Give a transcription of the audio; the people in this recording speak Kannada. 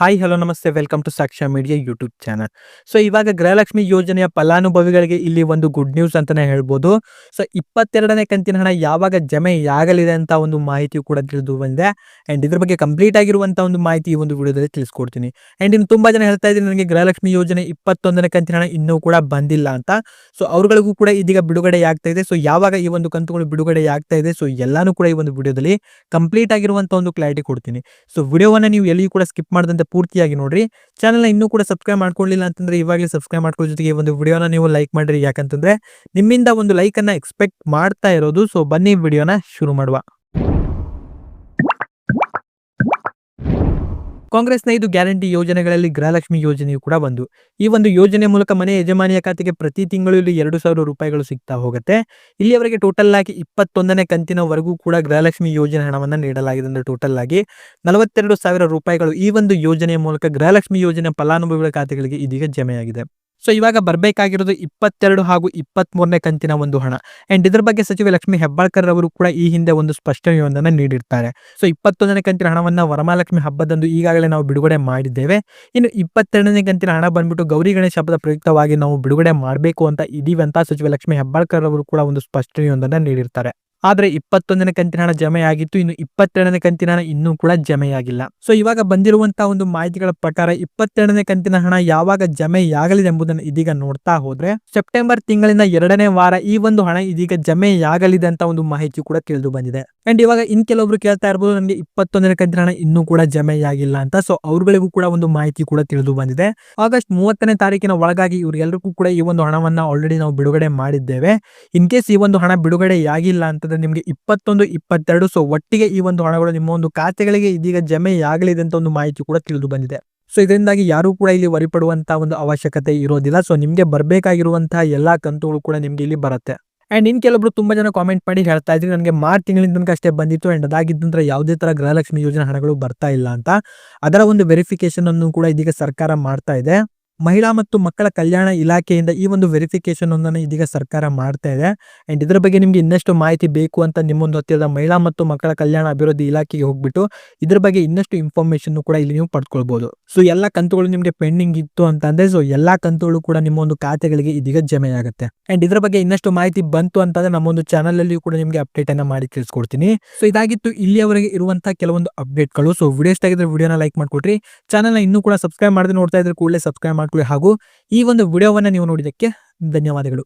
ಹಾಯ್ ಹಲೋ ನಮಸ್ತೆ. Welcome to Sakshya media YouTube channel so ಇವಾಗ ಗೃಹಲಕ್ಷ್ಮಿ ಯೋಜನೆಯ ಫಲಾನುಭವಿಗಳಿಗೆ ಇಲ್ಲಿ ಒಂದು ಗುಡ್ ನ್ಯೂಸ್ ಅಂತಾನೆ ಹೇಳ್ಬೋದು. ಸೊ ಇಪ್ಪತ್ತೆರಡನೇ ಕಂತಿನ ಹಣ ಯಾವಾಗ ಜಮೆಯಾಗಲಿದೆ ಅಂತ ಒಂದು ಮಾಹಿತಿ ಕೂಡ ತಿಳಿದು ಬಂದಿದೆ. ಆ್ಯಂಡ್ ಇದ್ರ ಬಗ್ಗೆ ಕಂಪ್ಲೀಟ್ ಆಗಿರುವಂಥ ಒಂದು ಮಾಹಿತಿ ಈ ಒಂದು ವಿಡಿಯೋದಲ್ಲಿ ತಿಳಿಸ್ಕೊಡ್ತೀನಿ. ಆ್ಯಂಡ್ ಇನ್ನು ತುಂಬ ಜನ ಹೇಳ್ತಾ ಇದ್ದೀನಿ ನನಗೆ ಗೃಹಲಕ್ಷ್ಮಿ ಯೋಜನೆ ಇಪ್ಪತ್ತೊಂದನೇ ಕಂತಿನ ಹಣ ಇನ್ನೂ ಕೂಡ ಬಂದಿಲ್ಲ ಅಂತ. ಸೊ ಅವ್ರುಗಳಿಗೂ ಕೂಡ ಇದೀಗ ಬಿಡುಗಡೆ ಆಗ್ತಾ ಇದೆ. ಸೊ ಯಾವಾಗ ಈ ಒಂದು ಕಂತುಗಳು ಬಿಡುಗಡೆ ಆಗ್ತಾ ಇದೆ? ಸೊ ಎಲ್ಲಾನು ಕೂಡ ಈ ಒಂದು ವಿಡಿಯೋದಲ್ಲಿ ಕಂಪ್ಲೀಟ್ ಆಗಿರುವಂಥ ಒಂದು ಕ್ಲಾರಿಟಿ ಕೊಡ್ತೀನಿ. ಸೊ ವಿಡಿಯೋವನ್ನು ನೀವು ಎಲ್ಲಿಯೂ ಕೂಡ ಸ್ಕಿಪ್ ಮಾಡದಂತೆ ಪೂರ್ತಿಯಾಗಿ ನೋಡ್ರಿ. ಚಾನಲ್ನ ಇನ್ನೂ ಕೂಡ ಸಬ್ಸ್ಕ್ರೈಬ್ ಮಾಡ್ಕೊಳ್ಳಿಲ್ಲ ಅಂತಂದ್ರೆ ಇವಾಗಲೇ ಸಬ್ಸ್ಕ್ರೈಬ್ ಮಾಡ್ಕೊಳ್ಳೋ ಜೊತೆಗೆ ಒಂದು ವಿಡಿಯೋನ ನೀವು ಲೈಕ್ ಮಾಡಿರಿ. ಯಾಕಂತಂದ್ರೆ ನಿಮ್ಮಿಂದ ಒಂದು ಲೈಕ್ ಎಕ್ಸ್ಪೆಕ್ಟ್ ಮಾಡ್ತಾ ಇರೋದು. ಸೊ ಬನ್ನಿ ವಿಡಿಯೋನ ಶುರು ಮಾಡುವ. ಕಾಂಗ್ರೆಸ್ನ ಐದು ಗ್ಯಾರಂಟಿ ಯೋಜನೆಗಳಲ್ಲಿ ಗೃಹಲಕ್ಷ್ಮಿ ಯೋಜನೆಯು ಕೂಡ ಒಂದು ಈ ಒಂದು ಯೋಜನೆ ಮೂಲಕ ಮನೆ ಯಜಮಾನಿಯ ಖಾತೆಗೆ ಪ್ರತಿ ತಿಂಗಳು ಇಲ್ಲಿ ಎರಡು ಸಾವಿರ ರೂಪಾಯಿಗಳು ಸಿಗ್ತಾ ಹೋಗುತ್ತೆ. ಇಲ್ಲಿಯವರೆಗೆ ಟೋಟಲ್ ಆಗಿ ಇಪ್ಪತ್ತೊಂದನೇ ಕಂತಿನವರೆಗೂ ಕೂಡ ಗೃಹಲಕ್ಷ್ಮಿ ಯೋಜನೆ ಹಣವನ್ನು ನೀಡಲಾಗಿದೆ ಅಂದ್ರೆ ಟೋಟಲ್ ಆಗಿ ನಲವತ್ತೆರಡು ಸಾವಿರ ರೂಪಾಯಿಗಳು ಈ ಒಂದು ಯೋಜನೆಯ ಮೂಲಕ ಗೃಹಲಕ್ಷ್ಮಿ ಯೋಜನೆ ಫಲಾನುಭವಿಗಳ ಖಾತೆಗಳಿಗೆ ಇದೀಗ ಜಮೆಯಾಗಿದೆ. ಸೊ ಇವಾಗ ಬರಬೇಕಾಗಿರೋದು ಇಪ್ಪತ್ತೆರಡು ಹಾಗೂ ಇಪ್ಪತ್ತ್ ಮೂರನೇ ಕಂತಿನ ಒಂದು ಹಣ. ಅಂಡ್ ಇದ್ರ ಬಗ್ಗೆ ಸಚಿವ ಲಕ್ಷ್ಮಿ ಹೆಬ್ಬಾಳ್ಕರ್ ಅವರು ಕೂಡ ಈ ಹಿಂದೆ ಒಂದು ಸ್ಪಷ್ಟನೆಯೊಂದನ್ನು ನೀಡಿರ್ತಾರೆ. ಸೊ ಇಪ್ಪತ್ತೊಂದನೇ ಕಂತಿನ ಹಣವನ್ನು ವರಮಹಾಲಕ್ಷ್ಮಿ ಹಬ್ಬದಂದು ಈಗಾಗಲೇ ನಾವು ಬಿಡುಗಡೆ ಮಾಡಿದ್ದೇವೆ. ಇನ್ನು ಇಪ್ಪತ್ತೆರಡನೇ ಕಂತಿನ ಹಣ ಬಂದ್ಬಿಟ್ಟು ಗೌರಿ ಗಣೇಶ ಹಬ್ಬದ ಪ್ರಯುಕ್ತವಾಗಿ ನಾವು ಬಿಡುಗಡೆ ಮಾಡಬೇಕು ಅಂತ ಇದೀವಿ ಅಂತ ಸಚಿವ ಲಕ್ಷ್ಮಿ ಹೆಬ್ಬಾಳ್ಕರ್ ಅವರು ಕೂಡ ಒಂದು ಸ್ಪಷ್ಟನೆಯೊಂದನ್ನು ನೀಡಿರ್ತಾರೆ. ಆದ್ರೆ ಇಪ್ಪತ್ತೊಂದನೇ ಕಂತಿನ ಹಣ ಜಮೆಯಾಗಿತ್ತು. ಇನ್ನು ಇಪ್ಪತ್ತೆರಡನೇ ಕಂತಿನ ಹಣ ಇನ್ನೂ ಕೂಡ ಜಮೆಯಾಗಿಲ್ಲ. ಸೊ ಇವಾಗ ಬಂದಿರುವಂತಹ ಒಂದು ಮಾಹಿತಿಗಳ ಪ್ರಕಾರ ಇಪ್ಪತ್ತೆರಡನೇ ಕಂತಿನ ಹಣ ಯಾವಾಗ ಜಮೆಯಾಗಲಿದೆ ಎಂಬುದನ್ನು ಇದೀಗ ನೋಡ್ತಾ ಹೋದ್ರೆ, ಸೆಪ್ಟೆಂಬರ್ ತಿಂಗಳಿನ ಎರಡನೇ ವಾರ ಈ ಒಂದು ಹಣ ಇದೀಗ ಜಮೆಯಾಗಲಿದೆ ಅಂತ ಒಂದು ಮಾಹಿತಿ ಕೂಡ ತಿಳಿದು ಬಂದಿದೆ. ಅಂಡ್ ಇವಾಗ ಇನ್ ಕೆಲವೊಬ್ರು ಕೇಳ್ತಾ ಇರ್ಬೋದು, ನನಗೆ ಇಪ್ಪತ್ತೊಂದನೇ ಕಂತಿನ ಹಣ ಇನ್ನೂ ಕೂಡ ಜಮೆಯಾಗಿಲ್ಲ ಅಂತ. ಸೊ ಅವ್ರಗಳಿಗೂ ಕೂಡ ಒಂದು ಮಾಹಿತಿ ಕೂಡ ತಿಳಿದು ಬಂದಿದೆ. ಆಗಸ್ಟ್ ಮೂವತ್ತನೇ ತಾರೀಕಿನ ಒಳಗಾಗಿ ಇವ್ರಿಗೆಲ್ಲರಿಗೂ ಕೂಡ ಈ ಒಂದು ಹಣವನ್ನ ಆಲ್ರೆಡಿ ನಾವು ಬಿಡುಗಡೆ ಮಾಡಿದ್ದೇವೆ. ಇನ್ ಕೇಸ್ ಈ ಒಂದು ಹಣ ಬಿಡುಗಡೆ ಆಗಿಲ್ಲ ಅಂತಂದ್ರೆ ನಿಮಗೆ ಇಪ್ಪತ್ತೊಂದು, ಇಪ್ಪತ್ತೆರಡು. ಸೊ ಒಟ್ಟಿಗೆ ಈ ಒಂದು ಹಣಗಳು ನಿಮ್ಮ ಒಂದು ಖಾತೆಗಳಿಗೆ ಇದೀಗ ಜಮೆಯಾಗಲಿದೆ ಅಂತ ಒಂದು ಮಾಹಿತಿ ಕೂಡ ತಿಳಿದು ಬಂದಿದೆ. ಸೊ ಇದರಿಂದಾಗಿ ಯಾರು ಕೂಡ ಇಲ್ಲಿ ವರಿಪಡುವಂತಹ ಒಂದು ಅವಶ್ಯಕತೆ ಇರೋದಿಲ್ಲ. ಸೊ ನಿಮಗೆ ಬರಬೇಕಾಗಿರುವಂತಹ ಎಲ್ಲಾ ಕಂತುಗಳು ಕೂಡ ನಿಮಗೆ ಇಲ್ಲಿ ಬರುತ್ತೆ. ಅಂಡ್ ಇನ್ ಕೆಲವರು ತುಂಬಾ ಜನ ಕಾಮೆಂಟ್ ಮಾಡಿ ಹೇಳ್ತಾ ಇದ್ರಿ, ನನಗೆ ಮಾರ್ಚ್ ತಿಂಗಳಿಂದ ತನಕ ಅಷ್ಟೇ ಬಂದಿತ್ತು. ಅಂಡ್ ಅದಾಗಿದ್ದಂದ್ರೆ ಯಾವುದೇ ತರ ಗೃಹಲಕ್ಷ್ಮಿ ಯೋಜನೆ ಹಣಗಳು ಬರ್ತಾ ಇಲ್ಲ ಅಂತ. ಅದರ ಒಂದು ವೆರಿಫಿಕೇಶನ್ ಅನ್ನು ಕೂಡ ಇದೀಗ ಸರ್ಕಾರ ಮಾಡ್ತಾ ಇದೆ. ಮಹಿಳಾ ಮತ್ತು ಮಕ್ಕಳ ಕಲ್ಯಾಣ ಇಲಾಖೆಯಿಂದ ಈ ಒಂದು ವೆರಿಫಿಕೇಶನ್ ಒಂದನ್ನು ಇದೀಗ ಸರ್ಕಾರ ಮಾಡ್ತಾ ಇದೆ. ಅಂಡ್ ಇದರ ಬಗ್ಗೆ ನಿಮಗೆ ಇನ್ನಷ್ಟು ಮಾಹಿತಿ ಬೇಕು ಅಂತ ನಿಮ್ಮೊಂದು ಹತ್ತಿರದ ಮಹಿಳಾ ಮತ್ತು ಮಕ್ಕಳ ಕಲ್ಯಾಣ ಅಭಿವೃದ್ಧಿ ಇಲಾಖೆಗೆ ಹೋಗ್ಬಿಟ್ಟು ಇದ್ರ ಬಗ್ಗೆ ಇನ್ನಷ್ಟು ಇನ್ಫಾರ್ಮೇಶನ್ ಕೂಡ ಇಲ್ಲಿ ನೀವು ಪಡ್ಕೊಳ್ಬೋದು. ಸೊ ಎಲ್ಲ ಕಂತುಗಳು ನಿಮಗೆ ಪೆಂಡಿಂಗ್ ಇತ್ತು ಅಂತ ಅಂದ್ರೆ ಸೊ ಎಲ್ಲಾ ಕಂತುಗಳು ಕೂಡ ನಿಮ್ಮ ಒಂದು ಖಾತೆಗಳಿಗೆ ಇದೀಗ ಜಮೆ ಆಗುತ್ತೆ ಅಂಡ್ ಇದರ ಬಗ್ಗೆ ಇನ್ನಷ್ಟು ಮಾಹಿತಿ ಬಂತು ಅಂತಂದರೆ ನಮ್ಮೊಂದು ಚಾನಲ್ ಅಲ್ಲಿ ಕೂಡ ನಿಮಗೆ ಅಪ್ಡೇಟ್ ಅನ್ನ ಮಾಡಿ ತಿಳಿಸ್ಕೊಡ್ತೀನಿ. ಸೊ ಇದಾಗಿತ್ತು ಇಲ್ಲಿಯವರೆಗೆ ಇರುವಂತಹ ಕೆಲವೊಂದು ಅಪ್ಡೇಟ್ಗಳು ಸೊ ವಿಡಿಯೋಸ್ ಆಗಿದ್ರೆ ವಿಡಿಯೋನ ಲೈಕ್ ಮಾಡ್ಕೊಟ್ರಿ ಚಾನಲ್ನ ಇನ್ನೂ ಕೂಡ ಸಬ್ಸ್ಕ್ರೈಬ್ ಮಾಡಿದ್ರೆ ನೋಡ್ತಾ ಇದ್ರೆ ಕೂಡಲೇ ಸಬ್ಸ್ಕ್ರೈಬ್ ಮಾಡ್ಕೊಳ್ಳಿ ಹಾಗೂ ಈ ಒಂದು ವಿಡಿಯೋವನ್ನು ನೀವು ನೋಡಿದ್ದಕ್ಕೆ ಧನ್ಯವಾದಗಳು.